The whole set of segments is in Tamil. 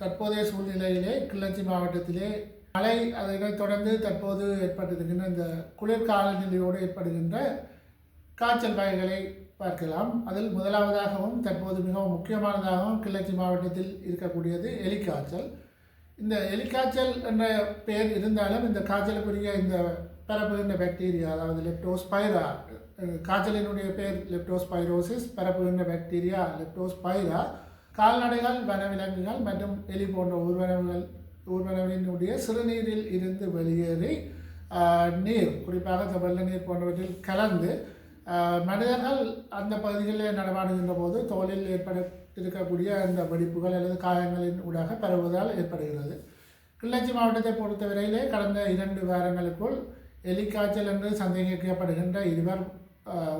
தற்போதைய சூழ்நிலையிலே கிளர்ச்சி மாவட்டத்திலே மழை அதனைத் தொடர்ந்து தற்போது ஏற்பட்டிருக்கின்ற இந்த குளிர்கால நிலையோடு ஏற்படுகின்ற காய்ச்சல் வகைகளை பார்க்கலாம். அதில் முதலாவதாகவும் தற்போது மிகவும் முக்கியமானதாகவும் கிளர்ச்சி மாவட்டத்தில் இருக்கக்கூடியது எலிக்காய்ச்சல். இந்த எலிக்காய்ச்சல் என்ற பெயர் இருந்தாலும் இந்த காய்ச்சலுக்குரிய இந்த பரப்புகின்ற பாக்டீரியா அதாவது லெப்டோஸ்பைரா காய்ச்சலினுடைய பெயர் லெப்டோஸ்பைரோசிஸ் பரப்புகின்ற பாக்டீரியா லெப்டோஸ்பைரா கால்நடைகள் வனவிலங்குகள் மற்றும் எலி போன்ற ஊர்வனவுகள் ஊர்வனவினுடைய சிறுநீரில் இருந்து வெளியேறி நீர் குறிப்பாக இந்த வெள்ள நீர் போன்றவற்றில் கலந்து மனிதர்கள் அந்த பகுதிகளில் நடமாடுகின்ற போது தோலில் ஏற்பட இருக்கக்கூடிய அந்த வெடிப்புகள் அல்லது காயங்களின் ஊடாக பரவுவதால் ஏற்படுகிறது. கிள்ளச்சி மாவட்டத்தை பொறுத்தவரையிலே கடந்த இரண்டு வாரங்களுக்குள் எலிக்காய்ச்சல் என்று சந்தேகிக்கப்படுகின்ற இருவர்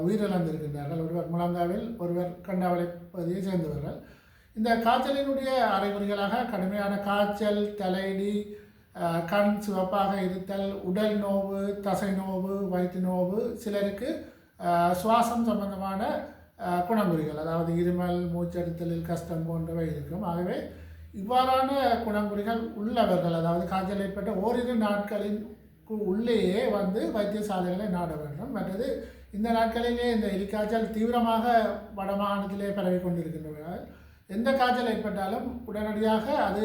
உயிரிழந்திருக்கின்றார்கள். ஒருவர் முழங்காவில் ஒருவர் கண்டாவளை பகுதியை சேர்ந்தவர்கள். இந்த காய்ச்சலினுடைய அறிகுறிகளாக கடுமையான காய்ச்சல் தலையடி கண் சிவப்பாக இருத்தல் உடல் நோவு தசை நோவு வயிற்று நோவு சிலருக்கு சுவாசம் சம்பந்தமான குணங்குறிகள் அதாவது இருமல் மூச்செடுத்தலில் கஷ்டம் போன்றவை இருக்கும். ஆகவே இவ்வாறான குணங்குறிகள் உள்ளவர்கள் அதாவது காய்ச்சல் ஏற்பட்ட ஓரிரு நாட்களின் கு- உள்ளேயே வந்து வைத்தியசாலைகளை நாட வேண்டும். மற்றது இந்த நாட்களிலே இந்த எலிக்காய்ச்சல் தீவிரமாக வடமாகாணத்திலே பரவி கொண்டிருக்கின்றன எந்த காய்ச்சல் ஏற்பட்டாலும் உடனடியாக அது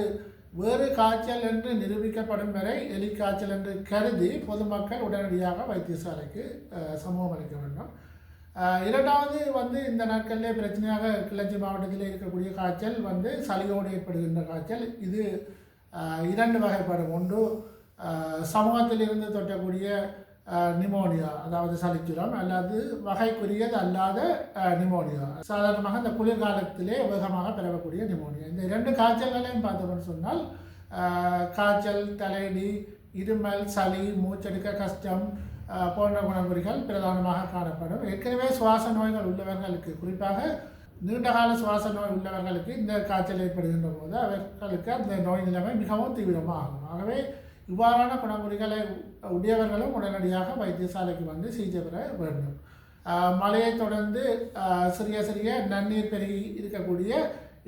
வேறு காய்ச்சல் என்று நிரூபிக்கப்படும் வரை எலிக்காய்ச்சல் என்று கருதி பொதுமக்கள் உடனடியாக வைத்தியசாலைக்கு சமூகம் அளிக்க வேண்டும். இரண்டாவது வந்து இந்த நாட்களிலே பிரச்சனையாக கிளர்ச்சி மாவட்டத்தில் இருக்கக்கூடிய காய்ச்சல் வந்து சளியோடு ஏற்படுகின்ற காய்ச்சல். இது இரண்டு வகைப்படும். ஒன்று சமூகத்திலிருந்து தொட்டக்கூடிய நிமோனியா அதாவது சளிச்சுரம் அல்லது வகைக்குரியது அல்லாத நிமோனியா. சாதாரணமாக இந்த குளிர்காலத்திலே வேகமாக பரவக்கூடிய நிமோனியா. இந்த இரண்டு காய்ச்சல்களையும் பார்த்தோம்னு சொன்னால் காய்ச்சல் தலைடி இருமல் சளி மூச்செடுக்க கஷ்டம் போன்ற குணமுறைகள் பிரதானமாக காணப்படும். ஏற்கனவே சுவாச நோய்கள் உள்ளவர்களுக்கு குறிப்பாக நீண்டகால சுவாச நோய் உள்ளவர்களுக்கு இந்த காய்ச்சல் ஏற்படுகின்ற போது அவர்களுக்கு அந்த நோய் நிலைமை மிகவும் தீவிரமாகும். ஆகவே இவ்வாறான குணங்குறிகளை உடையவர்களும் உடனடியாக வைத்தியசாலைக்கு வந்து சிகிச்சை பெற வேண்டும். மழையை தொடர்ந்து சிறிய சிறிய நன்னீர் பெருகி இருக்கக்கூடிய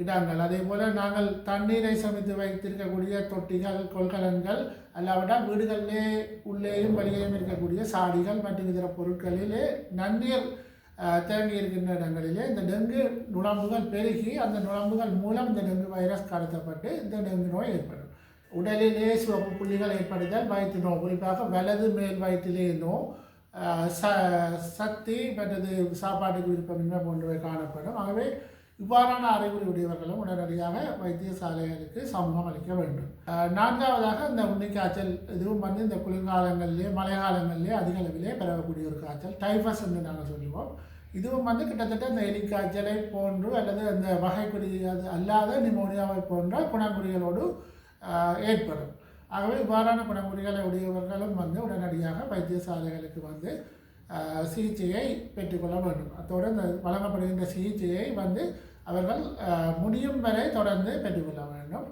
இடங்கள். அதே போல் நாங்கள் தண்ணீரை சமைத்து வைத்திருக்கக்கூடிய தொட்டிகள் கொள்கலன்கள் அல்லாவிட்டால் வீடுகளிலே உள்ளேயும் வெளியேயும் இருக்கக்கூடிய சாடிகள் மற்றும் இதர பொருட்களிலே நன்னீர் தேங்கி இருக்கின்ற இடங்களிலே இந்த டெங்கு நுழம்புகள் பெருகி அந்த நுழம்புகள் மூலம் இந்த டெங்கு வைரஸ் கடத்தப்பட்டு இந்த டெங்கு நோய் ஏற்படும். உடலிலே சிவப்பு புள்ளிகள் ஏற்படுதல் வயிற்று நோய். குறிப்பாக வலது மேல் வயிற்றிலே நோய் ச சக்தி மற்றது சாப்பாட்டுக்கு விருப்பமின்மை போன்றவை காணப்படும். ஆகவே இவ்வாறான அறிகுறி உடையவர்களும் உடனடியாக வைத்தியசாலைகளுக்கு சமூகம் அளிக்க வேண்டும். நான்காவதாக இந்த உன்னிக்காய்ச்சல் இதுவும் வந்து இந்த குளிர்காலங்களிலே மழை காலங்களிலே அதிக அளவிலே பரவக்கூடிய ஒரு காய்ச்சல் டைஃபஸ் என்று நாங்கள் சொல்லுவோம். இதுவும் வந்து கிட்டத்தட்ட இந்த எலிக்காய்ச்சலை போன்று அல்லது அந்த வகைக்குடி அது அல்லாத நிமோனியாவை போன்ற குணங்குறிகளோடு ஏற்படும். ஆகவே இவ்வாறான குணங்குறிகளை உடையவர்களும் வந்து உடனடியாக வைத்தியசாலைகளுக்கு வந்து சிகிச்சையை பெற்றுக்கொள்ள வேண்டும். அத்தோடு இந்த வழங்கப்படுகின்ற சிகிச்சையை வந்து அவர்கள் முடியும் வரை தொடர்ந்து பெற்றுக்கொள்ள வேண்டும்.